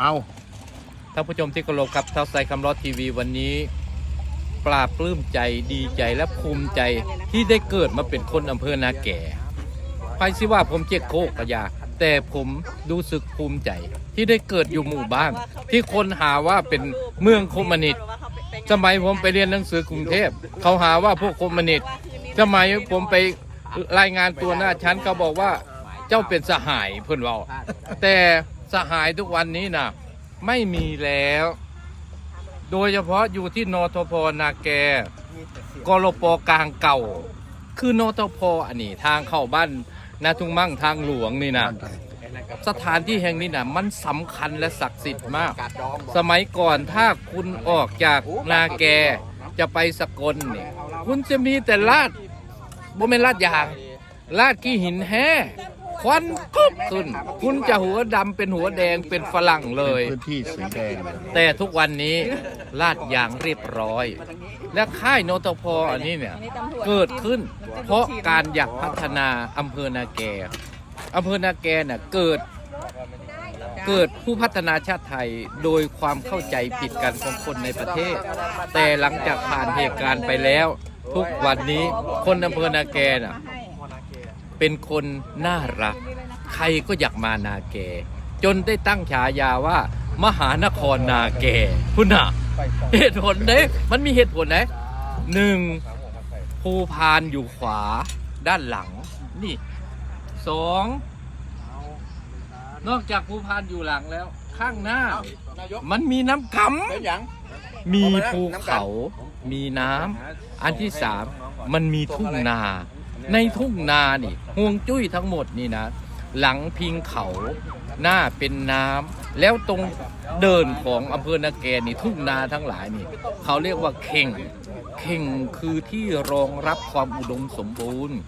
เอาท่านผู้ชมที่เคารพครับเท่าไซคำรอทีวีวันนี้ปราปลื้มใจดีใจและภูมิใจที่ได้เกิดมาเป็นคนอำเภอนาแก่ไปสิว่าผมเจ็กโคกกะยา แต่ผมรู้สึกภูมิใจ ที่ได้เกิดอยู่หมู่บ้าน ที่คนหาว่าเป็นเมืองคอมมิวนิสต์สมัยผมไปเรียนหนังสือกรุงเทพ เขาหาว่าพวกคอมมิวนิสต์สมัยผมไปรายงานตัวหน้าชั้นเขาบอกว่าเจ้าเป็นสหายเพื่อนเราแต่ สหายทุกวันนี้นะไม่มีแล้ว โดยเฉพาะอยู่ที่นทพนาแกกรปกลางเก่า คือนทพอันนี้ทางเข้าบ้านนาทุ่งมั่งทางหลวงนี่นะสถานที่แห่งนี้นะมันสำคัญและศักดิ์สิทธิ์มาก สมัยก่อนถ้าคุณออกจากนาแกจะไปสกลเนี่ยคุณจะมีแต่ลาดบ่เป็นลาดยางลาดขี้หินแห่ ควันกุบขึ้น คุณจะหัวดำเป็นหัวแดงเป็นฝรั่งเลย พื้นที่สีแดงแต่ทุกวันนี้ลาดยางเรียบร้อย และค่ายโนตพอันนี้เนี่ย เกิดขึ้น เพราะการอยากพัฒนาอำเภอนาแกอำเภอนาแกน่ะเกิดเกิดผู้พัฒนาชาติไทยโดยความเข้าใจผิดกันของคนในประเทศ แต่หลังจากผ่านเหตุการณ์ไปแล้ว ทุกวันนี้คนอำเภอนาแกน่ะ เป็นคนน่ารัก ใครก็อยากมานาแก จนได้ตั้งฉายาว่า มหานครนาแกคุณน่ะ เหตุผลเด้มันมีเหตุผลนะหนึ่งภูพานอยู่ขวาด้านหลัง นี่สองนอกจากภูพานอยู่หลังแล้ว ข้างหน้า มันมีน้ำกเป็นหยังำมีภูเขา มีน้ำอันที่สามมันมีทุ่งนา ในทุ่งนานี่ห่วงจุ้ยทั้งหมดนี่นะ หลังพิงเขาหน้าเป็นน้ำแล้วตรงเดินของอำเภอนาแกนี่ทุ่งนาทั้งหลายนี่ เขาเรียกว่าเข่งเข่งคือที่รองรับความอุดมสมบูรณ์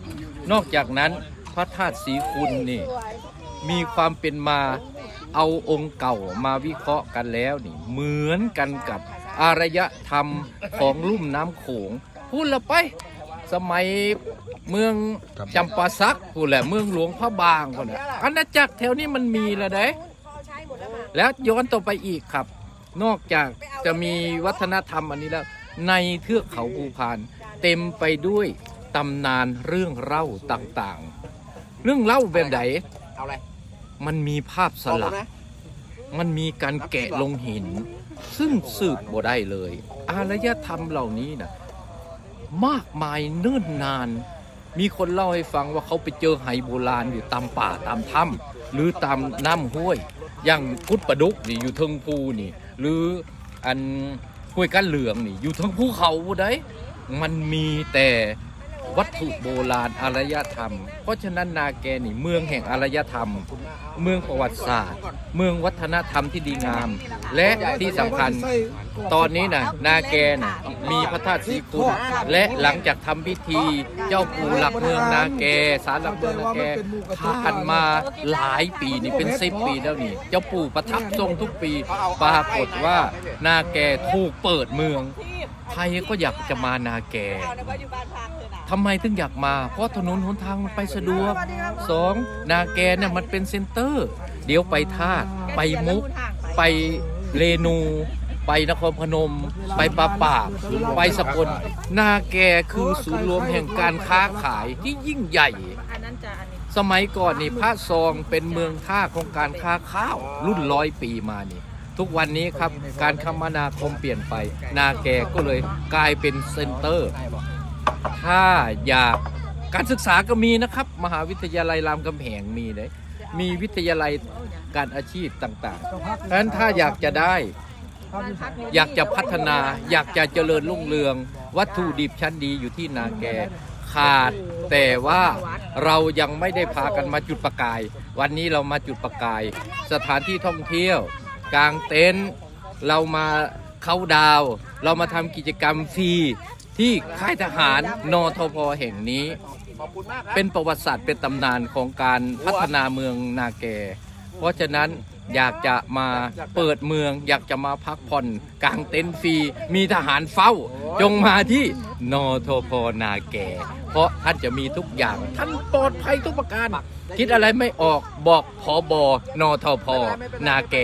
นอกจากนั้นพระธาตุศรีคุณนี่มีความเป็นมาเอาองค์เก่ามาวิเคราะห์กันแล้วนี่ เหมือนกันกับอารยธรรมของลุ่มน้ำโขงพูดละไป สมัยเมืองจำปาสักพูดแหละเมืองหลวงพระบางคนน่ะอาณาจักรแถวนี้มันมีแล้วเด้แล้วย้อนต่อไปอีกครับ นอกจากจะมีวัฒนธรรมอันนี้แล้ว ในเทือกเขาภูพาน เต็มไปด้วยตำนานเรื่องเล่าต่างๆ เรื่องเล่าแบบไหนเอาอะไรมันมีภาพสลัก มันมีการแกะลงหิน ซึ่งสืบบ่ได้เลย อารยธรรมเหล่านี้นะ มากมายเนิ่นนาน มีคนเล่าให้ฟังว่าเขาไปเจอไหโบราณอยู่ตามป่าตามถ้ำหรือตามน้ำห้วย อย่างกุดประดุกนี่อยู่เทิงภูนี่ หรืออันห้วยกันเหลืองนี่ อยู่เทิงภูเขาบ่ได้มันมีแต่วัตถุโบราณอารยธรรม เพราะฉะนั้นนาแกนี่เมืองแห่งอารยธรรม เมืองประวัติศาสตร์ เมืองวัฒนธรรมที่ดีงาม และที่สำคัญตอนนี้นะนาแกนะ มีพระธาตุศรีคุณและหลังจากทำพิธีเจ้าปู่หลักเมืองนาแกสารหลักเมืองนาแกผ่านมาหลายปีนี่เป็นสิบปีแล้วนี่ เจ้าปู่ประทับทรงทุกปีปรากฏว่านาแกถูกเปิดเมืองใครก็อยากจะมานาแกทำไมถึงอยากมา เพราะถนนหนทางมันไปสะดวกสองนาแกเนี่ยมันเป็นเซ็นเตอร์ เดี๋ยวไปท่าตุไปมุก ไปเรนู ไปนครพนม ไปปาป่าบไปสกล นาแกคือศูนย์รวมแห่งการค้าขายที่ยิ่งใหญ่ อันนั้นจะอันนี้สมัยก่อนนี่พระซองเป็นเมืองท่าของการค้าข้าว รุ่นร้อยปีมานี่ ทุกวันนี้ครับการคมนาคมเปลี่ยนไป นาแกก็เลยกลายเป็นเซ็นเตอร์ ถ้าอยากการศึกษาก็มีนะครับ มหาวิทยาลัยรามคำแหงมีเลยมีวิทยาลัยการอาชีพต่างๆเพราะฉะนั้นถ้าอยากจะได้ อยากจะพัฒนาอยากจะเจริญรุ่งเรือง วัตถุดิบชั้นดีอยู่ที่นาแกขาดแต่ว่าเรายังไม่ได้พากันมาจุดประกาย วันนี้เรามาจุดประกาย สถานที่ท่องเที่ยว กลางเต็นท์เรามาเข้าดาวน์เรามาทำกิจกรรมฟรีที่ค่ายทหารนทพแห่งนี้ขอบคุณมากครับเป็นประวัติศาสตร์เป็นตำนานของการพัฒนาเมืองนาแก เพราะฉะนั้นอยากจะมาเปิดเมือง อยากจะมาพักผ่อนกลางเต็นท์ฟรี มีทหารเฝ้า จงมาที่นทพนาแกเพราะท่านจะมีทุกอย่าง ท่านปลอดภัยทุกประการ คิดอะไรไม่ออกบอกพอบอนทพนาแก